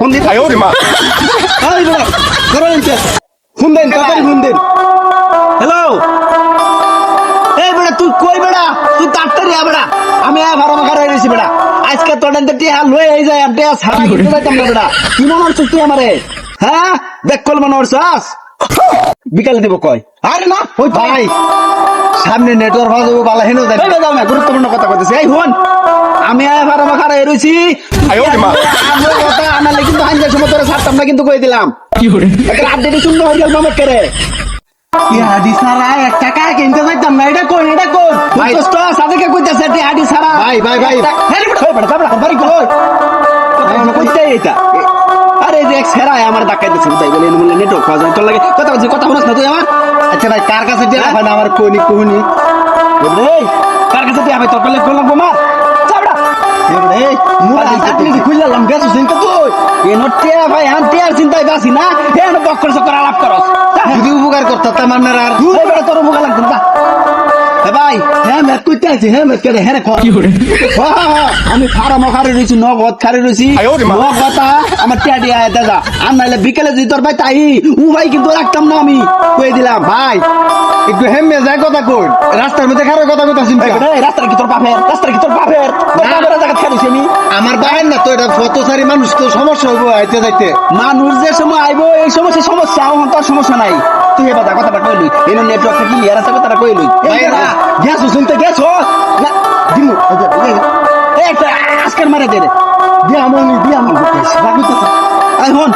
Phone দিন আয়ো রে মা আরে দাদা করো নিচে ফোন দেন তাড়াতাড়ি দেন হ্যালো এই বেড়া তুই কই বেড়া তুই তাড়াতাড়ি আ বেড়া আমি আর ভাড়া মাখা রয়েছি বেড়া আজকে তোর এনতে টিয়া লয়ে এই যায় আর টিয়া সারা ঘুরে যাইতাম না বেটা কি মনে হচ্ছে তুই আমারে হ্যাঁ দেখ কল মনে হচ্ছে বিকাল দিব কয় আরে না ওই ভাই সামনে নেটওয়ার্ক ভালো দেবো বালা হেনও দেয় গুরুত্বপূর্ণ কথা কইতেছি এই হন আমি আর ভাড়া মাখা রয়েছি আয়ো রে মা কিন্তু হাঞ্জার ছাড়তাম না কিন্তু কই দিলাম। একটা আপডেট শূন্য হয়ে গেল মামা করে। হাডি সারা এক টাকা কিনতে যাইতাম না এটা কোন এটা কোন বুঝছস তো সাদেকে কইতাছে এটি হাডি সারা। ভাই ভাই ভাই। বড় ভাই বড় যাবড়া বাড়ি কই কইতে এটা আরে যে এক সেরাই আমার ডাকাইতেছে তাই বলে বলে নেটওয়ার্ক পাওয়া যায়। তোর লাগে কথা বলছি কথা বলছ না তুই আমার? আচ্ছা ভাই কার কাছে হয়? না আমার কোনি কোনি। এই। কার কাছে তোর গোমার চাবড়া মুরা। গেছো তুই। এ নটে ভাই হান টিয়ার চিন্তায় বাসি না? হে না বক্কর সকর আলাপ করস যদি উপকার করতে তামার না আর বেটা তোর উপকার লাগতো না ভাই হ্যাঁ মেট কইতে আছি হ্যাঁ মেট করে হ্যাঁ আমি ফার্ম খারে রইছি নগদ খারে রইছি। আয় ওরে মা। নগদা আমার টিয়া টিয়া দাদা আর নাইলে বিকেলে যদি তোর ভাই তাই উ ভাই কিন্তু রাখতাম না আমি। কই দিলাম ভাই। একটু হেমে যায় কথা কই। রাস্তার মধ্যে খারাপ কথা কথা শুনছি রাস্তার কি তোর বাপের? রাস্তার কি তোর বাপের? তোর বাপের জায়গা খেলেছি আমি? আমার বাহের না তো এটা ফতোসারি মানুষ তো সমস্যা হইব আইতে যাইতে। মানুষ যে সময় আইবো এই সমস্যা সমস্যা আমার তোর সমস্যা নাই। তুই এবার কথা কথাটা কইলুই এই নেটওয়ার্কটা কি? ইয়ার আছে ভাই, না। গেছো শুনতে গেছো? না দিমু এই একটা আজকের মারে দে রে। দিয়া মনি দিয়া মনি রাখুতেছে আই হন।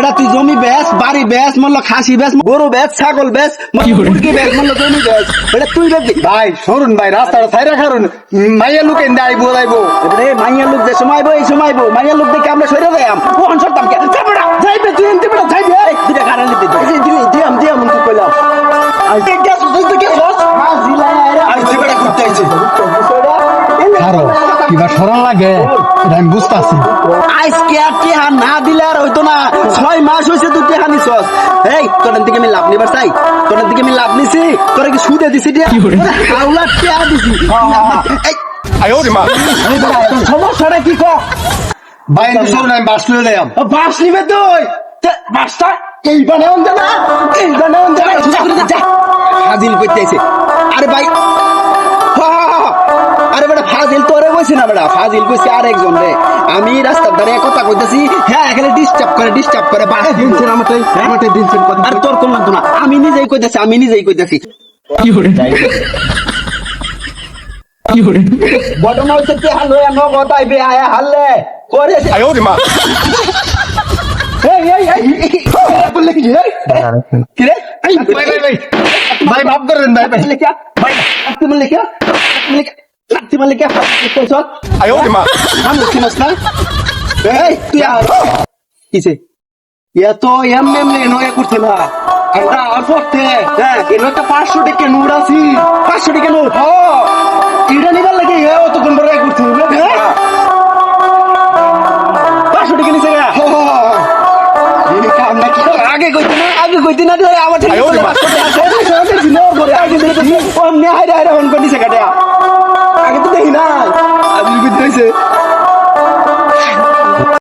বেটা তুই জমি বেচ বাড়ি বেচ মল্ল খাসি বেচ গরু বেচ ছাগল বেচ মুরগি বেচ মল্ল জমি বেচ। বেড়া তুই বেচবি? ভাই সরুন ভাই রাস্তাটা সাইরা খারুন। মাইয়া লোক এনে আইবো যাইবো এবারে মাইয়া লোক যে মাইবো আইবো এই সময় আইবো মাইয়া লোক দেখে আমরা সরে যাইম ও অনসর যা যাইবে তুই এনতে এবার সরল লাগে এটা আমি বুঝতেছি আজকে আর টিহা না দিলে আর হইতো না। ছয় মাস হয়েছে তুই টিহা নিছস। এই তোর থেকে আমি লাভ নিবার চাই। তোর থেকে আমি লাভ নিছি। তোর কি সুদে দিছি টিয়া হাউলা টিয়া দিছি। এই। আয় ওরে মা। সমস্যাটা কি ক? ভাই আমি নাই আমি বাস নিয়ে দিলাম বাস নিবে তুই? বাসটা এই বানাও না এই বানাও না হাজিল করতেছে আরে ভাই কইছি না বেড়া ফাজিল কইছি আর একজন রে আমি রাস্তার ধারে কথা কইতেছি হ্যাঁ এখানে ডিস্টার্ব করে ডিস্টার্ব করে বাড়া দিনছেন আমাকে আমাকে দিনছেন কথা আর তোর কোন লাগতো না আমি নিজেই কইতেছি আমি নিজেই কইতেছি কি হরে কি হরে বড়মা হচ্ছে তে হাল হয়ে নগদ আইবে আয়া হাললে করে আয় ওরে মা এই এই এই বললে কি রে কি রে ভাই ভাই ভাই ভাই ভাব করেন ভাই ভাই লেখা ভাই আপনি বললে কি আপনি লেখা লাঠি মারলে কে চল আয়ো মা। হাম মুখি মাস না এই তুই আর কিছে ইয়া তো এম এম লে নয়া করতে না আমরা আর পড়তে। হ্যাঁ এর একটা পাঁচশো টাকা নোট আছি। পাঁচশো টাকা নোট হ। এটা নিবার লাগে এ অত কোন বড় করতে হ্যাঁ? পাঁচশো টাকা নিছে গা। হ আগে কইতে না? আগে কইতে না আমার ছেলে আগে দিলে তো ফোন নিয়ে হাইরা হাইরা ফোন করে দিছে কাটা পিটাইছে